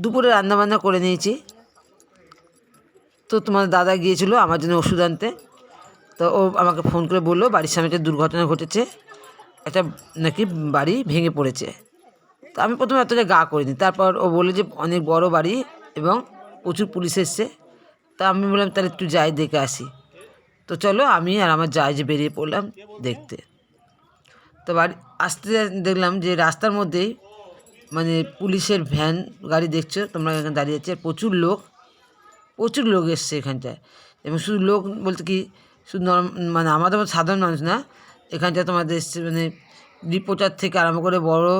দুপুরে রান্নাবান্না করে নিয়েছি। তো তোমার দাদা গিয়েছিল আমার জন্য ওষুধ আনতে। তো ও আমাকে ফোন করে বলল, বাড়ির সামনে একটা দুর্ঘটনা ঘটেছে। একটা নাকি বাড়ি ভেঙে পড়েছে। তো আমি প্রথমে এতটা গা করিনি। তারপর ও বলল যে, অনেক বড় বাড়ি এবং প্রচুর পুলিশ এসছে। তা আমি বললাম, তাহলে একটু যাই, দেখে আসি। তো চলো, আমি আর আমার যাই যে বেরিয়ে পড়লাম দেখতে। তো বাড়ি আসতে দেখলাম যে, রাস্তার মধ্যেই মানে পুলিশের ভ্যান গাড়ি দেখছ? তোমরা এখানে দাঁড়িয়ে আছে। প্রচুর লোক প্রচুর লোক এসছে এখানটায়। এবং শুধু লোক বলতে কি, শুধু মানে আমাদের সাধারণ মানুষ না, এখানটায় তোমাদের এসছে মানে রিপোর্টার থেকে আরম্ভ করে বড়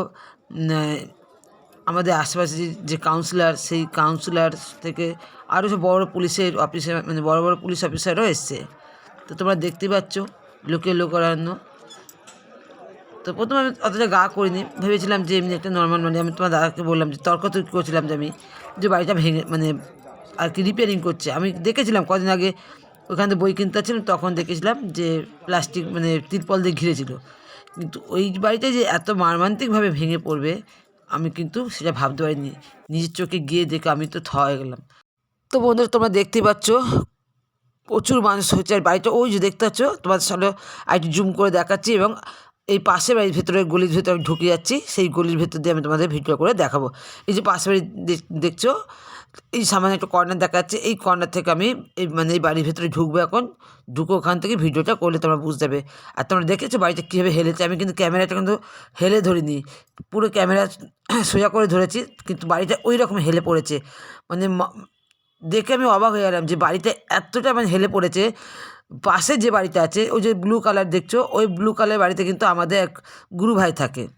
আমাদের আশেপাশে যে- যে কাউন্সিলর সেই কাউন্সিলার থেকে আরও সব বড় পুলিশের অফিসার মানে বড় বড় পুলিশ অফিসারও এসছে। তো তোমরা দেখতে পাচ্ছ লোকে লোকারণ্য। তো প্রথমে আমি অতটা গা করিনি। ভেবেছিলাম যে এমনি একটা নর্মাল মানে আমি তোমার দাদাকে বললাম যে তর্ক তর্ক করছিলাম যে আমি, যে বাড়িটা ভেঙে মানে আর কি রিপেয়ারিং করছে। আমি দেখেছিলাম কদিন আগে ওখান থেকে বই কিনতে ছিলাম তখন দেখেছিলাম যে প্লাস্টিক মানে তিরপল দিয়ে ঘিরেছিল। কিন্তু ওই বাড়িটা যে এত মর্মান্তিকভাবে ভেঙে পড়বে, আমি কিন্তু সেটা ভাবতে পারিনি। নিজের চোখে গিয়ে দেখে আমি তো থ হয়ে গেলাম। তো বন্ধুরা, তোমরা দেখতেই পাচ্ছ, প্রচুর মানুষ হচ্ছে। আর বাড়িটা ওই যে দেখতে পাচ্ছ, তোমাদের সামনে আর একটু জুম করে দেখাচ্ছি এবং এই পাশে বাড়ির ভেতরে গলির ভেতরে আমি ঢুকে যাচ্ছি, সেই গলির ভেতর দিয়ে আমি তোমাদের ভিডিও করে দেখাবো। এই যে পাশে বাড়ি দেখ- দেখছ? এই সামনে একটা কর্নার দেখা যাচ্ছে এই কর্নার থেকে আমি এই মানে এই বাড়ির ভেতরে ঢুকবো এখন। ঢুকে ওখান থেকে ভিডিওটা করলে তোমরা বুঝতে পারবে। আর তোমরা দেখেছ বাড়িটা কীভাবে হেলেছে? আমি কিন্তু ক্যামেরাটা কিন্তু হেলে ধরিনি। পুরো ক্যামেরা সোজা করে ধরেছি, কিন্তু বাড়িটা ওই রকম হেলে পড়েছে। মানে দেখে আমি অবাক হয়ে গেলাম যে বাড়িটা এতটা মানে হেলে পড়েছে পাশে যে বাড়িটা আছে, ওই যে ব্লু কালার দেখছ, ওই ব্লু কালার বাড়িতে কিন্তু আমাদের এক গুরু ভাই থাকে।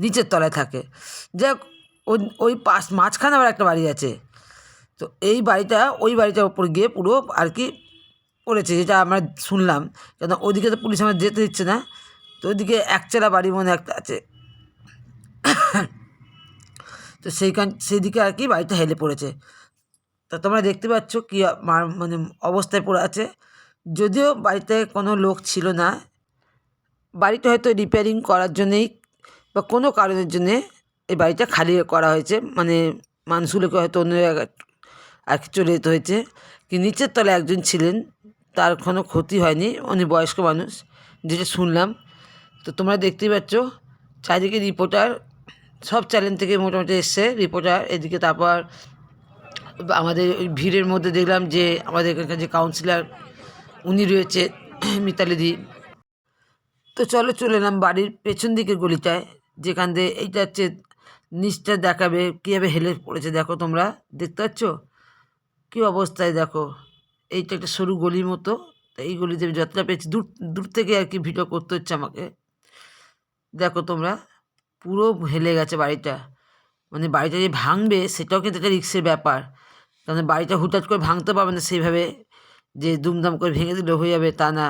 নিচের তলায় থাকে। যাক, ওই ওই পাশ, মাঝখানে আবার একটা বাড়ি আছে। তো এই বাড়িটা, ওই বাড়িটার ওপর গিয়ে পুরো আর কি পড়েছে, যেটা আমরা শুনলাম। কেন ওইদিকে তো পুলিশ আমার যেতে দিচ্ছে না। তো ওইদিকে একচালা বাড়ি মনে একটা আছে। তো সেইখান, সেইদিকে আর কি বাড়িটা হেলে পড়েছে। তা তোমরা দেখতে পাচ্ছ কি মানে অবস্থায় পড়ে আছে। যদিও বাড়িতে কোনো লোক ছিল না, বাড়িটা হয়তো রিপেয়ারিং করার জন্যেই বা কোনো কারণের জন্যে এই বাড়িটা খালি করা হয়েছে। মানে মানুষগুলোকে হয়তো অন্য জায়গায় চলে যেতে হয়েছে। কি নিচের তলায় একজন ছিলেন, তার কোনো ক্ষতি হয়নি। উনি বয়স্ক মানুষ, যেটা শুনলাম। তো তোমরা দেখতেই পাচ্ছ, চারিদিকে রিপোর্টার সব চ্যানেল থেকে মোটামুটি এসছে রিপোর্টার এদিকে তারপর আমাদের ভিড়ের মধ্যে দেখলাম যে আমাদের এখানকার যে কাউন্সিলার উনি রয়েছে মিতালিদি তো চলো, চলে এলাম বাড়ির পেছন দিকের গলিটায়, যেখান দিয়ে এইটা হচ্ছে নিচটা দেখাবে, কীভাবে হেলে পড়েছে দেখো তোমরা, দেখতে পাচ্ছ? কী অবস্থায় দেখো, এইটা একটা সরু গলির মতো, তো এই গলিতে যতটা পেয়েছি দূর দূর থেকে আর কি ভিডিও করতে হচ্ছে আমাকে। দেখো তোমরা, পুরো হেলে গেছে বাড়িটা মানে বাড়িটা যে ভাঙবে, সেটাও কিন্তু একটা রিক্সের ব্যাপার। কারণ বাড়িটা হুটহাট করে ভাঙতে পারবে না সেইভাবে যে দুমদাম করে ভেঙে দিলে হয়ে যাবে তা না।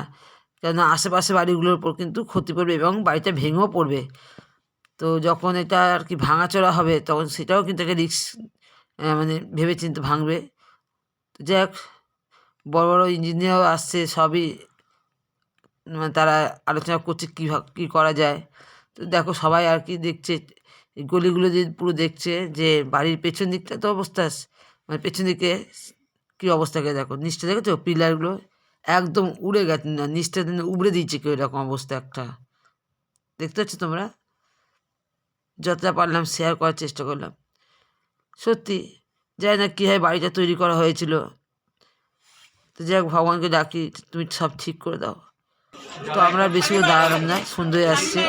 কেন আশেপাশে বাড়িগুলোর উপর কিন্তু ক্ষতি পড়বে এবং বাড়িটা ভেঙেও পড়বে। তো যখন এটা আর কি ভাঙাচোরা হবে, তখন সেটাও কিন্তু একটা রিক্স মানে ভেবে চিন্তে ভাঙবে। তো যাই হোক, বড় বড় ইঞ্জিনিয়ারও আসছে, সবই মানে তারা আলোচনা করছে কী কী করা যায়। তো দেখো সবাই আর কি দেখছে গলিগুলো যে পুরো দেখছে যে বাড়ির পেছন দিকটা তো অবস্থা। মানে পেছন দিকে কী অবস্থা অবস্থাকে দেখো, নিচটা দেখেছ? পিলারগুলো একদম উড়ে গেছে, না, নিচটা উবড়ে দিয়েছে কেউ এরকম অবস্থা একটা। দেখতে পাচ্ছ তোমরা? যতটা পারলাম শেয়ার করার চেষ্টা করলাম। সত্যি, জানি না কীভাবে বাড়িটা তৈরি করা হয়েছিল। তো যাই হোক, ভগবানকে ডাকি, তুমি সব ঠিক করে দাও। তো আমরা বেশি দাঁড়ালাম না সন্ধ্যে আসছে।